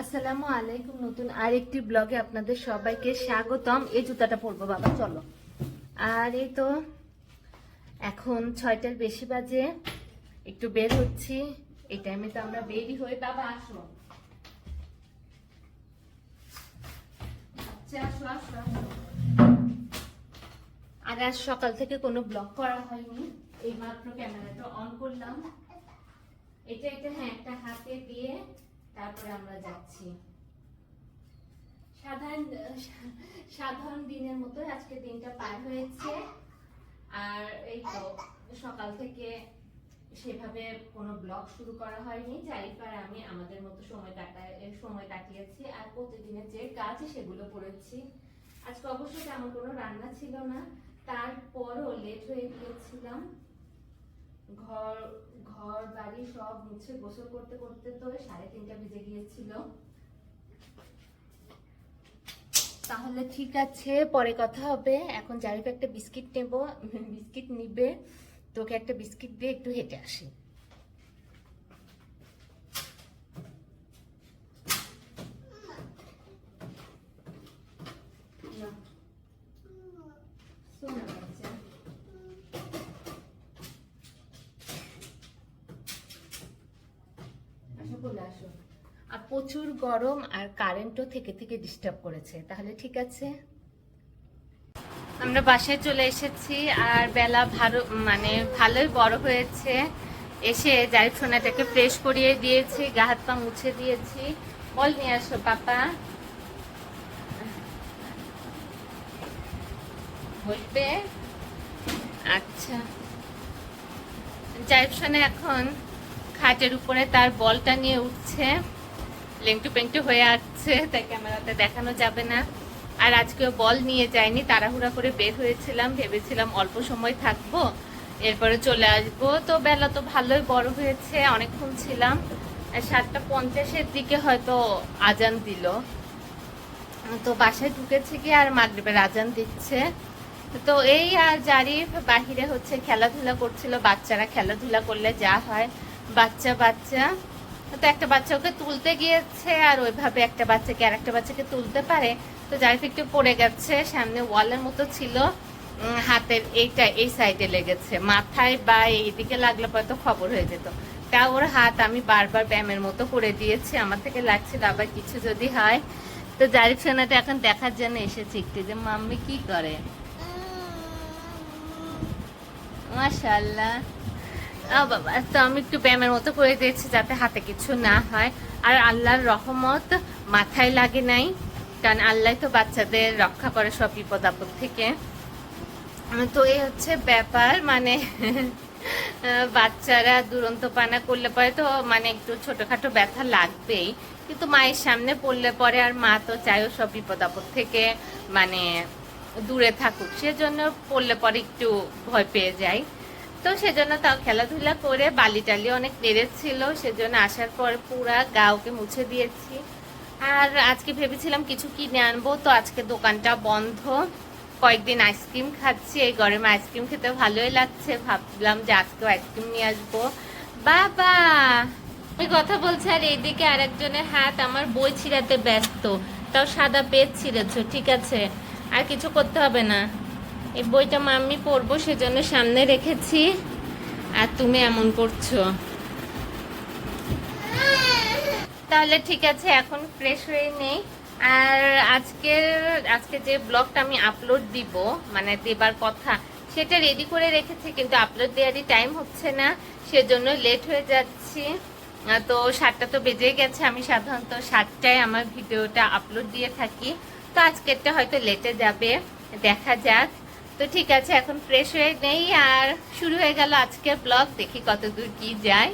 আসসালামু আলাইকুম নতুন আরেকটি ব্লগে আপনাদের সবাইকে স্বাগতম। এই জুতাটা পরবো বাবা চলো। আর এই তো এখন ছয়টার বেশি বাজে একটু বের হচ্ছি। এই টাইমে তো আমরা বেরই হই। বাবা আসো। আচ্ছা, আসো, আসো, আসো। আর আজ সকাল থেকে কোনো ব্লগ করা হয়নি। এই মাত্র ক্যামেরাটা অন করলাম। এটা এটা হ্যাঁ একটা হাতে দিয়ে তারপরে আমরা যাচ্ছি। সাধারণ সাধারণ দিনের মতো আজকে দিনটা পার হয়েছে। আর এই তো সকাল থেকে সেভাবে কোনো ব্লগ শুরু করা হয়নি। জারিফার আমি আমাদের মতো সময় কাটায়, সময় কাটিয়েছি আর প্রতিদিনের যে কাজ সেগুলো করেছি। আজকে অবশ্য তেমন কোনো রান্না ছিল না। তারপরও লেট হয়ে গিয়েছিলাম। ঘর ঘর, বাড়ি সব মুছে গোসল করতে করতে তো সাড়ে তিনটা বেজে গিয়েছিল। তাহলে ঠিক আছে, পরে কথা হবে। এখন জারিফ একটা বিস্কিট নেব, বিস্কিট নিবে। তোকে একটা বিস্কিট দিয়ে একটু হেঁটে আসি না। শোনো বাচ্চা। আসো বলে আসো আর প্রচুর গরম আর কারেন্টও থেকে থেকে ডিস্টার্ব করেছে। তাহলে ঠিক আছে? আমরা বাসায় চলে এসেছি আর বেলা ভালো মানে ভালোই বড় হয়েছে। এসে জারিফ সোনাটাকে ফ্রেশ করিয়ে দিয়েছি, গা হাত পা মুছে দিয়েছি। বল নিয়ে আসো, পাপা। বলবে? আচ্ছা। জারিফ এখন খাটের উপরে তার বলটা নিয়ে উঠছে। লেংটু পেংটু হয়ে আসছে তাই ক্যামেরাতে দেখানো যাবে না। আর আজকেও বল নিয়ে যায়নি তাড়াহুড়া করে বের হয়েছিলাম, ভেবেছিলাম অল্প সময় থাকব, এরপরে চলে আসব। তো বেলা তো ভালোই বড় হয়েছে, অনেকক্ষণ ছিলাম। সাতটা পঞ্চাশের দিকে হয়তো আজান দিল। তো বাসায় ঢুকেছে কি আর মাগরিবের আজান দিচ্ছে। তো এই আর জারিফ বাহিরে হচ্ছে খেলাধুলা করছিল, বাচ্চারা খেলাধুলা করলে যা হয়, বাচ্চা বাচ্চা। তো একটা বাচ্চা ওকে তুলতে গিয়েছে আর ওইভাবে একটা বাচ্চাকে আর একটা বাচ্চাকে তুলতে পারে। তো জারিফ একটু পড়ে গেছে সামনে ওয়ালের মতো ছিল। হাতের এইটা এই সাইডে লেগেছে। মাথায় বা এইদিকে লাগলে পরে তো খবর হয়ে যেত। তা ওর হাত আমি বারবার ব্যায়ামের মতো করে দিয়েছি। আমার থেকে লাগছিল আবার কিছু যদি হয়। তো জারিফ সোনাটা এখন দেখার জন্য এসেছি একটু যে মাম্মি কি করে। মাশাল্লাহ বাবা তো আমি একটু ব্যায়ামের মতো করে দিয়েছি যাতে হাতে কিছু না হয়। আর আল্লাহর রহমত মাথায় লাগে নাই, কারণ আল্লাহ তো বাচ্চাদের রক্ষা করে সব বিপদ আপদ থেকে। তো এই হচ্ছে ব্যাপার মানে বাচ্চারা দুরন্ত পানা করলে পরে তো মানে একটু ছোটখাটো ব্যথা লাগবেই। কিন্তু মায়ের সামনে পড়লে পরে আর মা তো চায়ও সব বিপদ আপদ থেকে মানে দূরে থাকুক। সেজন্য পড়লে পরে একটু ভয় পেয়ে যায় তো সেজন্য তাও খেলাধুলা করে বালি টালি অনেক নেড়েছিল সেজন্য আসার পর পুরা গা ওকে মুছে দিয়েছি। আর আজকে ভেবেছিলাম কিছু কিনে আনব, তো আজকে দোকানটা বন্ধ। কয়েকদিন আইসক্রিম খাচ্ছি, এই গরমে আইসক্রিম খেতে ভালোই লাগছে। ভাবলাম যে আজকেও আইসক্রিম নিয়ে আসব। বাবা ওই কথা বলছে আর এইদিকে আরেকজনের হাত আমার বই ছিঁড়াতে ব্যস্ত। তাও সাদা পেজ ছিঁড়েছো, ঠিক আছে? আর কিছু করতে হবে না। এই বইটা মাম্মি পড়ব, সেজন্য সামনে রেখেছি। আর তুমি এমন করছ। তাহলে ঠিক আছে, এখন ফ্রেশ হয়ে নেই। আর আজকের, আজকে যে ব্লগটা আমি আপলোড দিব মানে দেবার কথা, সেটা রেডি করে রেখেছি, কিন্তু আপলোড দেওয়ারই টাইম হচ্ছে না, সেজন্য লেট হয়ে যাচ্ছি। তো সাতটা তো বেজে গেছে, আমি সাধারণত সাতটায় আমার ভিডিওটা আপলোড দিয়ে থাকি। তো আজকেরটা হয়তো লেটে যাবে, দেখা যাক। তো ঠিক আছে, এখন ফ্রেশ হয়ে নেই আর শুরু হয়ে গেল আজকের ব্লগ দেখি কতদূর কি যায়।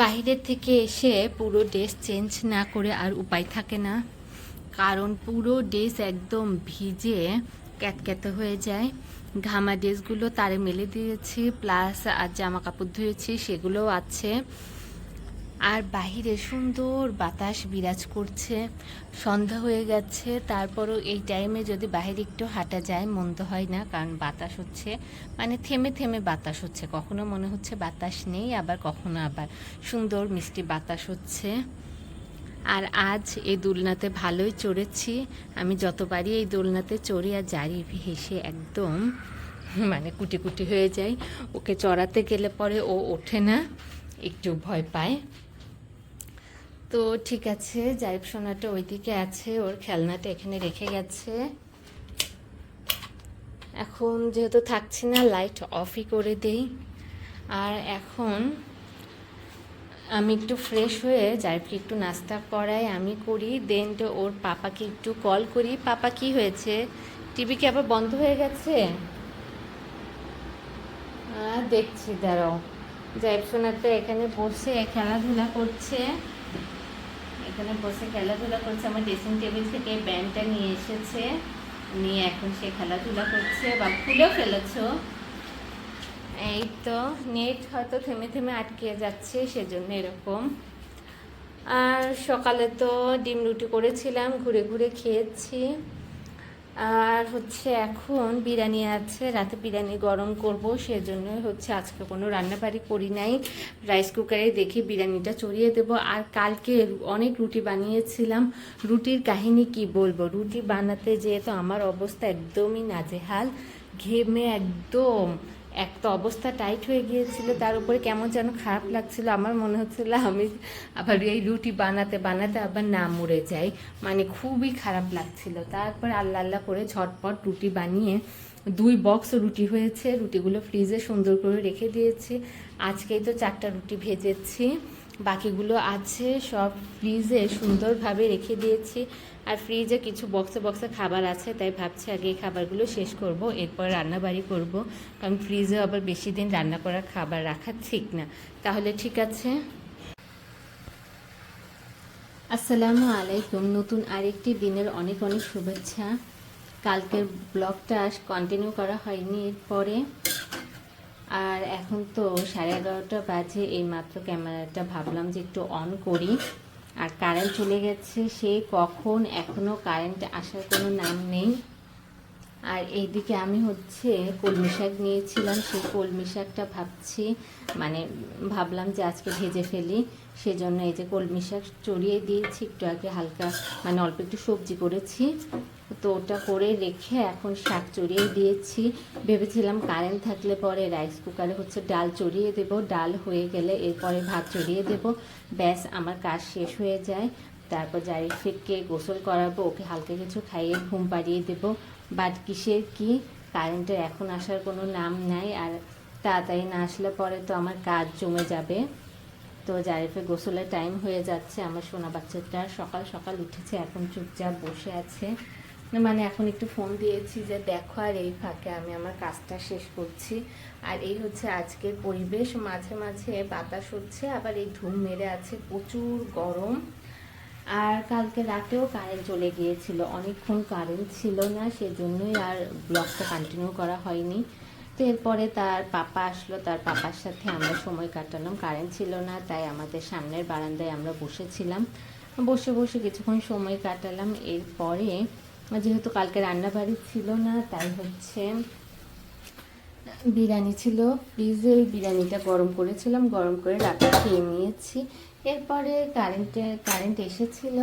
বাইরের থেকে এসে পুরো ড্রেস চেঞ্জ না করে আর উপায় থাকে না। কারণ পুরো ড্রেস একদম ভিজে ক্যাতক্যাতে হয়ে যায়। ঘামা ড্রেসগুলো তারে মেলে দিয়েছি প্লাস আর জামা কাপড় ধুয়েছি, সেগুলোও আছে। আর বাহিরে সুন্দর বাতাস বিরাজ করছে। সন্ধ্যা হয়ে গেছে, তারপরও এই টাইমে যদি বাইরে একটু হাঁটা যায়, মন্দ হয় না, কারণ বাতাস হচ্ছে। মানে থেমে থেমে বাতাস হচ্ছে। কখনো মনে হচ্ছে বাতাস নেই, আবার কখনো আবার সুন্দর মিষ্টি বাতাস হচ্ছে। আর আজ এই দোলনাতে ভালোই চড়েছি। আমি যতবারই এই দোলনাতে চড়ি আর জারি হেসে একদম মানে কুটি কুটি হয়ে যায় ওকে চড়াতে গেলে পরে ও ওঠে না, একটু ভয় পায়। তো ঠিক আছে জাইব সোনাটা ওইদিকে আছে, ওর খেলনাটা এখানে রেখে গেছে। এখন যেহেতু থাকছি না লাইট অফই করে দেই। আর এখন আমি একটু ফ্রেশ হয়ে জাইবকে একটু নাস্তা করাই, আমি করি দেন তো ওর পাপাকে একটু কল করি। পাপা কি হয়েছে? টিভি কি আবার বন্ধ হয়ে গেছে? দেখছি, দাঁড়াও। জাইব সোনাটা এখানে বসে, খেলাধুলা করছে। এখানে বসে খেলাধুলা করছে। আমার ড্রেসিং টেবিল থেকে ব্যান্ডটা নিয়ে এসেছে। নিয়ে এখন সে খেলাধুলা করছে বা খুলেও ফেলেছো। এই তো, নেট হয়তো থেমে থেমে আটকে যাচ্ছে, সেজন্য এরকম। আর সকালে তো ডিম রুটি করেছিলাম, ঘুরে ঘুরে খেয়েছি। আর হচ্ছে এখন বিরিয়ানি আছে, রাতে বিরিয়ানি গরম করব সেজন্য হচ্ছে আজকে কোনো রান্না বাড়ি করি নাই। রাইস কুকারে দেখে বিরিয়ানিটা চড়িয়ে দেব। আর কালকে অনেক রুটি বানিয়েছিলাম। রুটির কাহিনী কি বলব? রুটি বানাতে যেহেতু আমার অবস্থা একদমই নাজেহাল। ঘেমে একদম। এক তো অবস্থা টাইট হয়ে গিয়েছিল, তার উপরে কেমন যেন খারাপ লাগছিল, আমার মনে হচ্ছিল আমি আবার এই রুটি বানাতে বানাতে আবার না মরে যাই মানে খুবই খারাপ লাগছিল। তারপর আল্লাহ আল্লাহ করে ঝটপট রুটি বানিয়ে দুই বক্স রুটি হয়েছে, রুটিগুলো ফ্রিজে সুন্দর করে রেখে দিয়েছি। আজকেই তো চারটা রুটি ভেজেছি। বাকিগুলো আছে, সব ফ্রিজে সুন্দরভাবে রেখে দিয়েছি। আর ফ্রিজে কিছু বক্সে বক্সে খাবার আছে, তাই ভাবছি আগে এই খাবারগুলো শেষ করব, এরপর রান্নাবাড়ি করব। কারণ ফ্রিজে আবার বেশি দিন রান্না করা খাবার রাখা ঠিক না। তাহলে ঠিক আছে? আসসালামু আলাইকুম। নতুন আরেকটি দিনের অনেক অনেক শুভেচ্ছা। কালকের ব্লগটা কন্টিনিউ করা হয়নি, এরপরে আর এখন তো সাড়ে এগারোটা বাজে এই মাত্র ক্যামেরাটা ভাবলাম যে একটু অন করি। আর কারেন্ট চলে গেছে, সে কখন এখনও কারেন্ট আসার কোনো নাম নেই। আর এইদিকে আমি হচ্ছে কলমি শাক নিয়েছিলাম, সেই কলমি শাকটা ভাবছি মানে ভাবলাম যে আজকে ভেজে ফেলি। সেজন্য এই যে কলমি শাক চড়িয়ে দিয়েছি, একটু আগে হালকা মানে অল্প একটু সবজি করেছি। তো ওটা করে রেখে এখন শাক চড়িয়ে দিয়েছি। ভেবেছিলাম কারেন্ট থাকলে পরে রাইস কুকারে হচ্ছে ডাল চড়িয়ে দেব। ডাল হয়ে গেলে এরপরে ভাত চড়িয়ে দেব। ব্যাস, আমার কাজ শেষ হয়ে যায়। তারপর জারিফিককে গোসল করাবো, ওকে হালকা কিছু খাইয়ে ঘুম পাড়িয়ে দেবো। বাট কিসের কি? কারেন্টের এখন আসার কোনো নাম নাই আর তাড়াতাড়ি না আসলে পরে তো আমার কাজ জমে যাবে। তো জারিফে গোসলের টাইম হয়ে যাচ্ছে। আমার সোনা বাচ্চাটা সকাল সকাল উঠেছে, এখন চুপচাপ বসে আছে। মানে এখন একটু ফোন দিয়েছি যে দেখো আর এই ফাঁকে আমি আমার কাজটা শেষ করছি। আর এই হচ্ছে আজকের পরিবেশ, মাঝে মাঝে বাতাস হচ্ছে, আবার এই ধুম মেরে আছে প্রচুর গরম। আর কালকে রাতেও কারেন্ট চলে গিয়েছিল, অনেকক্ষণ কারেন্ট ছিল না, সেজন্যই আর ব্লগটা কন্টিনিউ করা হয়নি। তো এরপরে তার পাপা আসলো, তার পাপার সাথে আমরা সময় কাটালাম কারেন্ট ছিল না, তাই আমাদের সামনের বারান্দায় আমরা বসেছিলাম। বসে বসে কিছুক্ষণ সময় কাটালাম, এরপরে যেহেতু কালকে রান্নাবাড়ি ছিল না, তাই হচ্ছে বিরিয়ানি ছিল ফ্রিজে। ওই বিরিয়ানিটা গরম করেছিলাম, গরম করে রাতে খেয়ে নিয়েছি। এরপরে কারেন্টে, কারেন্ট এসেছিল।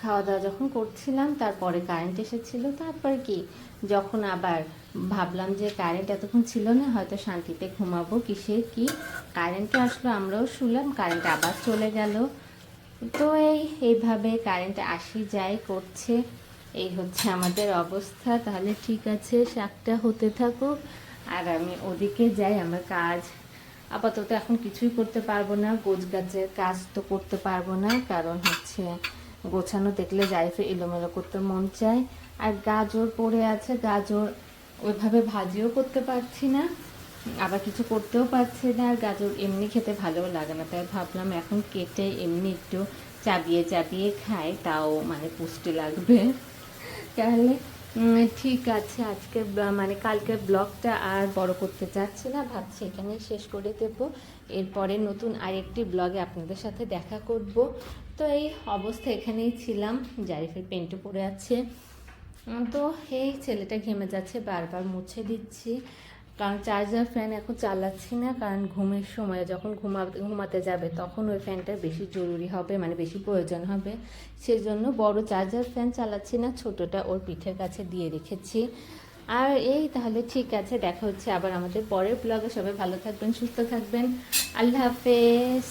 খাওয়া দাওয়া যখন করছিলাম, তারপরে কারেন্ট এসেছিল। তারপরে কি, যখন আবার ভাবলাম যে কারেন্ট এতক্ষণ ছিল না, হয়তো শান্তিতে ঘুমাবো, কিসের কি? কারেন্টে আসলো, আমরাও শুলাম, কারেন্ট আবার চলে গেল। তো এই, এইভাবে কারেন্ট আসি যায় করছে, এই হচ্ছে আমাদের অবস্থা। তাহলে ঠিক আছে, শাকটা হতে থাকুক, আর আমি ওদিকে যাই, আমার কাজ। আপাতত এখন কিছুই করতে পারব না, গোছ গাছের কাজ তো করতে পারব না, কারণ হচ্ছে গোছানো দেখলে যাই জাইফে এলোমেলো করতে মন চায়। আর গাজর পড়ে আছে, গাজর ওইভাবে ভাজিও করতে পারছি না। আবার কিছু করতেও পারছে না। আর গাজর এমনি খেতে ভালোও লাগে না। তাই ভাবলাম এখন কেটে এমনি একটু চাবিয়ে চাবিয়ে খাই। তাও মানে পুষ্টি লাগবে। তাহলে ঠিক আছে। আজকে মানে কালকে ব্লগটা আর বড় করতে চাচ্ছি না। ভাবছি এখানেই শেষ করে দেব। এরপরে নতুন আরেকটি ব্লগে আপনাদের সাথে দেখা করব। তো এই অবস্থা এখানেই ছিলাম। জারিফের পেন্টও পরে আছে। তো এই ছেলেটা ঘেমে যাচ্ছে। বারবার মুছে দিচ্ছি। কারণ চার্জার ফ্যান এখন চালাচ্ছি না, কারণ ঘুমের সময়, যখন ঘুমাতে ঘুমাতে যাবে তখন ওই ফ্যানটা বেশি জরুরি হবে মানে বেশি প্রয়োজন হবে। সেজন্য বড় চার্জার ফ্যান চালাচ্ছি না, ছোটোটা ওর পিঠের কাছে দিয়ে রেখেছি। আর এই তাহলে ঠিক আছে, দেখা হচ্ছে আবার আমাদের পরের ব্লগে সবাই ভালো থাকবেন, সুস্থ থাকবেন। আল্লাহ হাফেজ।